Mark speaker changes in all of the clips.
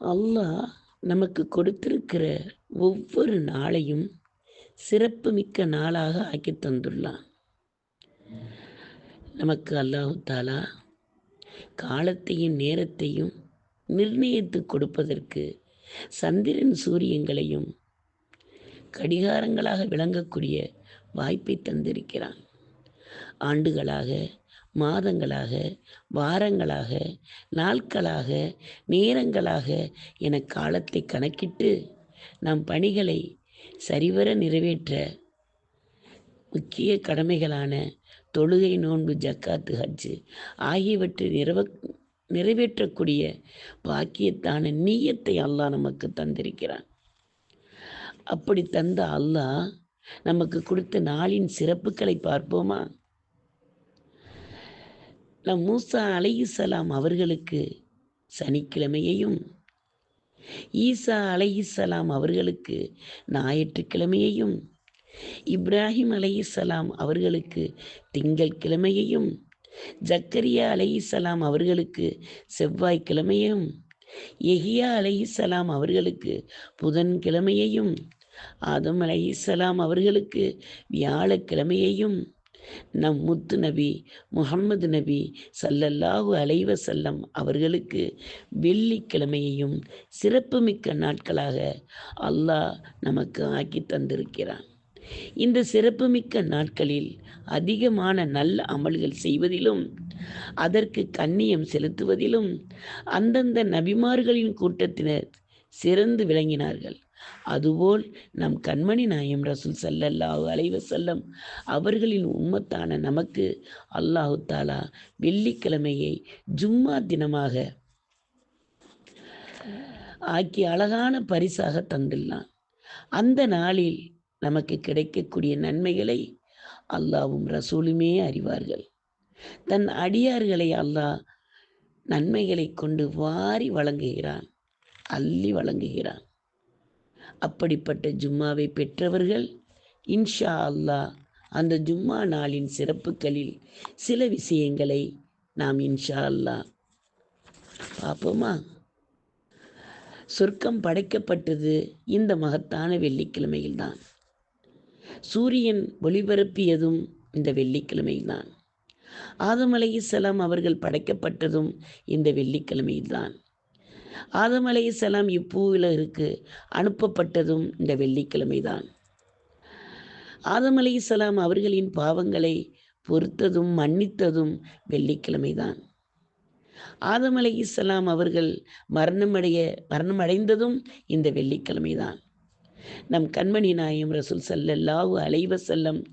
Speaker 1: அல்லாஹ் நமக்கு கொடுத்திருக்கிற ஒவ்வொரு நாளையும் சிறப்புமிக்க நாளாக ஆக்கி தந்துள்ளான். நமக்கு அல்லாஹு தாலா காலத்தையும் நேரத்தையும் நிர்ணயித்து கொடுப்பதற்கு சந்திரன் சூரியங்களையும் கடிகாரங்களாக விளங்கக்கூடிய வாய்ப்பை தந்திருக்கிறான். ஆண்டுகளாக மாதங்களாக வாரங்களாக நாட்களாக நேரங்களாக என காலத்தை கணக்கிட்டு நம் பணிகளை சரிவர நிறைவேற்ற முக்கிய கடமைகளான தொழுகை நோன்பு ஜக்காத்து ஹஜ்ஜு ஆகியவற்றை நிறைவ நிறைவேற்றக்கூடிய பாக்கியத்தான நீயத்தை அல்லாஹ் நமக்கு தந்திருக்கிறான். அப்படி தந்த அல்லாஹ் நமக்கு கொடுத்த நாளின் சிறப்புகளை பார்ப்போமா? நம் மூசா அலையிசலாம் அவர்களுக்கு சனிக்கிழமையையும் ஈசா அலையிசலாம் அவர்களுக்கு ஞாயிற்றுக்கிழமையையும் இப்ராஹிம் அலையிசலாம் அவர்களுக்கு திங்கள் கிழமையையும் ஜக்கரியா அலையிசலாம் அவர்களுக்கு செவ்வாய்க்கிழமையும் எஹியா அலையிசலாம் அவர்களுக்கு புதன்கிழமையையும் ஆதம் அலையிசலாம் அவர்களுக்கு வியாழக்கிழமையையும் நம் முத்து நபி முகம்மது நபி சல்லல்லாஹு அலைவ செல்லம் அவர்களுக்கு வெள்ளிக்கிழமையையும் சிறப்புமிக்க நாட்களாக அல்லாஹ் நமக்கு ஆக்கி தந்திருக்கிறான். இந்த சிறப்புமிக்க நாட்களில் அதிகமான நல்ல அமல்கள் செய்வதிலும் அதற்கு கண்ணியம் செலுத்துவதிலும் அந்தந்த நபிமார்களின் கூட்டத்தினர் சிறந்து விளங்கினார்கள். அதுபோல் நம் கண்மணி நாயம் ரசூல் சல்லல்லாஹு அலைவ செல்லம் அவர்களின் உம்மத்தான நமக்கு அல்லாஹு தாலா வெள்ளிக்கிழமையை ஜும்மா தினமாக ஆக்கி அழகான பரிசாக தந்துள்ளான். அந்த நாளில் நமக்கு கிடைக்கக்கூடிய நன்மைகளை அல்லாவும் ரசூலுமே அறிவார்கள். தன் அடியார்களை அல்லாஹ் நன்மைகளை கொண்டு வாரி வழங்குகிறான் அள்ளி வழங்குகிறான். அப்படிப்பட்ட ஜும்மாவை பெற்றவர்கள் இன்ஷா அல்லாஹ் அந்த ஜும்மா நாளின் சிறப்புகளில் சில விஷயங்களை நாம் இன்ஷா அல்லாஹ் பார்ப்போமா? சொர்க்கம் படைக்கப்பட்டது இந்த மகத்தான வெள்ளிக்கிழமையில்தான். சூரியன் ஒளிபரப்பியதும் இந்த வெள்ளிக்கிழமையில்தான் ஆதம் அவர்கள் படைக்கப்பட்டதும் இந்த வெள்ளிக்கிழமையில்தான் ஆதம் இப்பூவில் இருக்கு. அனுப்பப்பட்டதும் இந்த வெள்ளிக்கிழமைதான். ஆதம் அலையுசலாம் அவர்களின் பாவங்களை பொறுத்ததும் மன்னித்ததும் வெள்ளிக்கிழமைதான். ஆதம் அலை இஸ்லாம் அவர்கள் மரணமடைய மரணமடைந்ததும் இந்த வெள்ளிக்கிழமைதான். நம் கண்மணி நாயம் ரசூல் சல்லல்லாஹு அலைவ செல்லம்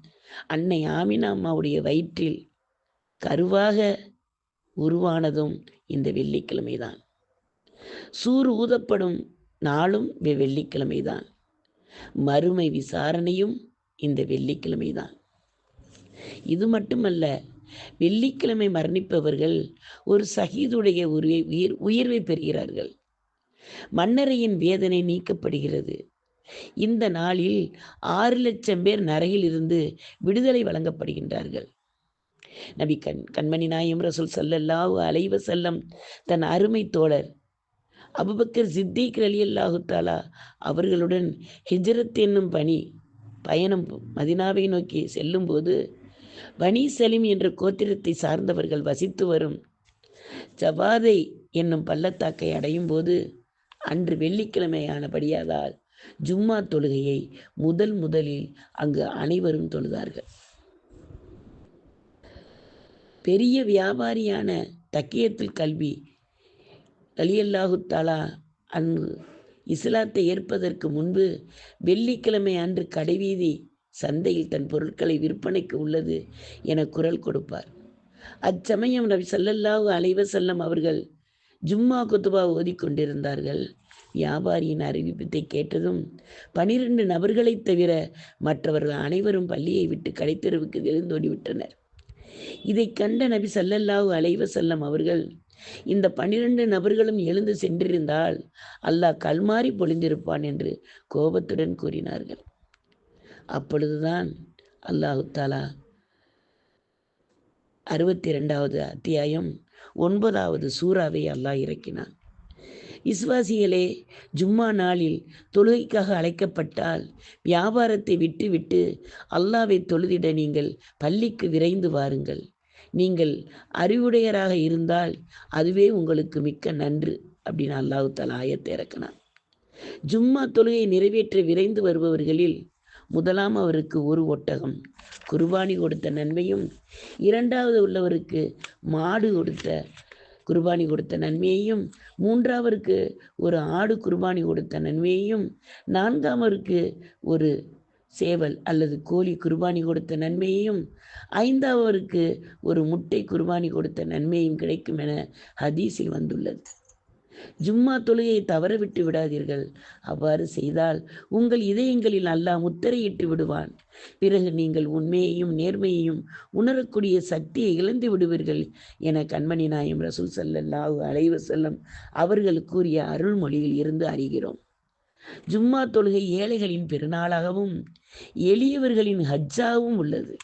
Speaker 1: அன்னை ஆமினா அம்மாவுடைய வயிற்றில் கருவாக உருவானதும் இந்த வெள்ளிக்கிழமைதான். சூர் ஊதப்படும் நாளும் வெள்ளிக்கிழமைதான். மறுமை விசாரணையும் இந்த வெள்ளிக்கிழமைதான். இது மட்டுமல்ல வெள்ளிக்கிழமை மரணிப்பவர்கள் ஒரு சகிதுடைய உயிர் உயர்வை பெறுகிறார்கள். மன்னரையின் வேதனை நீக்கப்படுகிறது. இந்த நாளில் ஆறு லட்சம் பேர் நரகில் இருந்து விடுதலை வழங்கப்படுகின்றார்கள். நபி கண் கண்மணி நாயம் ரசூல் சல்லல்லாஹு அலைவ செல்லம் தன் அருமை தோழர் அபுபக்கர் சித்திக் அலி அல்லாஹுத்தாலா அவர்களுடன் ஹிஜரத் என்னும் பணி பயணம் மதினாவை நோக்கி செல்லும்போது பனி சலீம் என்ற கோத்திரத்தை சார்ந்தவர்கள் வசித்து வரும். ஜவாதை என்னும் பள்ளத்தாக்கை அடையும் போது அன்று வெள்ளிக்கிழமையானபடியாதால் ஜும்மா தொழுகையை முதல் முதலில் அங்கு அனைவரும் தொழுதார்கள். பெரிய வியாபாரியான தக்கியத்தில் கல்வி அலியல்லாஹு தாலா அன்று இஸ்லாத்தை ஏற்பதற்கு முன்பு வெள்ளிக்கிழமை அன்று கடைவீதி சந்தையில் தன் பொருட்களை விற்பனைக்கு உள்ளது என குரல் கொடுப்பார். அச்சமயம் நபி சல்லல்லாஹு அலைவ செல்லம் அவர்கள் ஜும்மா குத்துபா ஓதிக்கொண்டிருந்தார்கள் வியாபாரியின் அறிவிப்பத்தை கேட்டதும் பனிரெண்டு நபர்களைத் தவிர மற்றவர்கள் அனைவரும் பள்ளியை விட்டு கடைத்தெருவுக்கு எழுந்தோடிவிட்டனர். இதை கண்ட நபி சல்லல்லாஹு அலைவ செல்லம் அவர்கள் இந்த பனிரெண்டு நபர்களும் எழுந்து சென்றிருந்தால் அல்லாஹ் கல்மாறி பொழிந்திருப்பான் என்று கோபத்துடன் கூறினார்கள். அப்பொழுதுதான் அல்லாஹு தாலா அறுபத்தி ரெண்டாவது அத்தியாயம் ஒன்பதாவது சூறாவை அல்லாஹ் இறக்கினான். விசுவாசிகளே ஜும்மா நாளில் தொழுகைக்காக அழைக்கப்பட்டால் வியாபாரத்தை விட்டுவிட்டு அல்லாவை தொழுதிட நீங்கள் பள்ளிக்கு விரைந்து வாருங்கள். நீங்கள் அறிவுடையராக இருந்தால் அதுவே உங்களுக்கு மிக்க நன்று அப்படின்னு அல்லாஹு தாலா ஆயத்தை இறக்கினான். ஜும்மா தொழுகை நிறைவேற்ற விரைந்து வருபவர்களில் முதலாம் அவருக்கு ஒரு ஒட்டகம் குர்பானி கொடுத்த நன்மையும் இரண்டாவது உள்ளவருக்கு மாடு கொடுத்த குர்பானி கொடுத்த நன்மையையும் மூன்றாவருக்கு ஒரு ஆடு குர்பானி கொடுத்த நன்மையையும் நான்காமருக்கு ஒரு சேவல் அல்லது கோழி குர்பானி கொடுத்த நன்மையையும் ஐந்தாவருக்கு ஒரு முட்டை குர்பானி கொடுத்த நன்மையும் கிடைக்கும் என ஹதீஸில் வந்துள்ளது. ஜும்மா தொழுகையை தவறவிட்டு விடாதீர்கள். அவ்வாறு செய்தால் உங்கள் இதயங்களில் அல்லாஹ் முத்திரையிட்டு விடுவான். பிறகு நீங்கள் உண்மையையும் நேர்மையையும் உணரக்கூடிய சக்தியை இழந்து விடுவீர்கள் என கண்மணி நாயம் ரசூல் சல்லல்லாஹு அலைவசல்லம் அவர்கள் கூறிய அருள்மொழியில் இருந்து அறிகிறோம். ஜும்மா தொழுகை ஏழைகளின் பெருநாளாகவும் எளியவர்களின் ஹஜ்ஜாகவும் உள்ளது.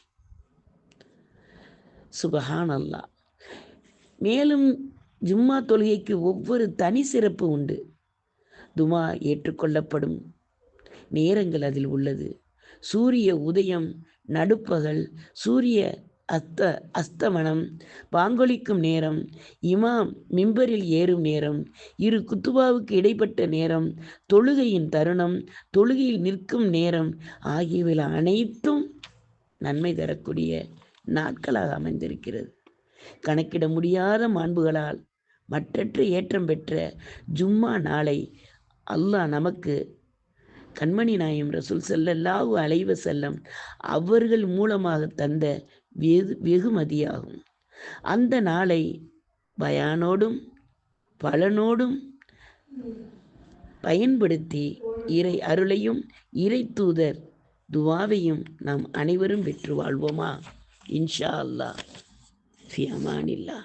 Speaker 1: சுபஹான் அல்லாஹ் மேலும் ஜும்மா தொழுகைக்கு ஒவ்வொரு தனி சிறப்பு உண்டு. துமா ஏற்றுக்கொள்ளப்படும் நேரங்கள் அதில் உள்ளது. சூரிய உதயம் நடுப்பகல் சூரிய அஸ்த அஸ்தமனம் பாங்கொலிக்கும் நேரம் இமாம் மிம்பரில் ஏறும் நேரம் இரு குத்துபாவுக்கு இடைப்பட்ட நேரம் தொழுகையின் தருணம் தொழுகையில் நிற்கும் நேரம் ஆகியவை அனைத்தும் நன்மை தரக்கூடிய நாட்களாக அமைந்திருக்கிறது. கணக்கிட முடியாத மாண்புகளால் மற்றற்ற ஏற்றம் பெற்ற ஜும்மா நாளை அல்லாஹ் நமக்கு கண்மணி நாயம் ரசூல் செல்லல்லாஹு அலைவ செல்லம் அவர்கள் மூலமாக தந்த வெகு வெகுமதியாகும். அந்த நாளை பயானோடும் பலனோடும் பயன்படுத்தி இறை அருளையும் இறை தூதர் துவாவையும் நாம் அனைவரும் பெற்று வாழ்வோமா? இன்ஷா அல்லாஹ். ஃபி அமானில்லா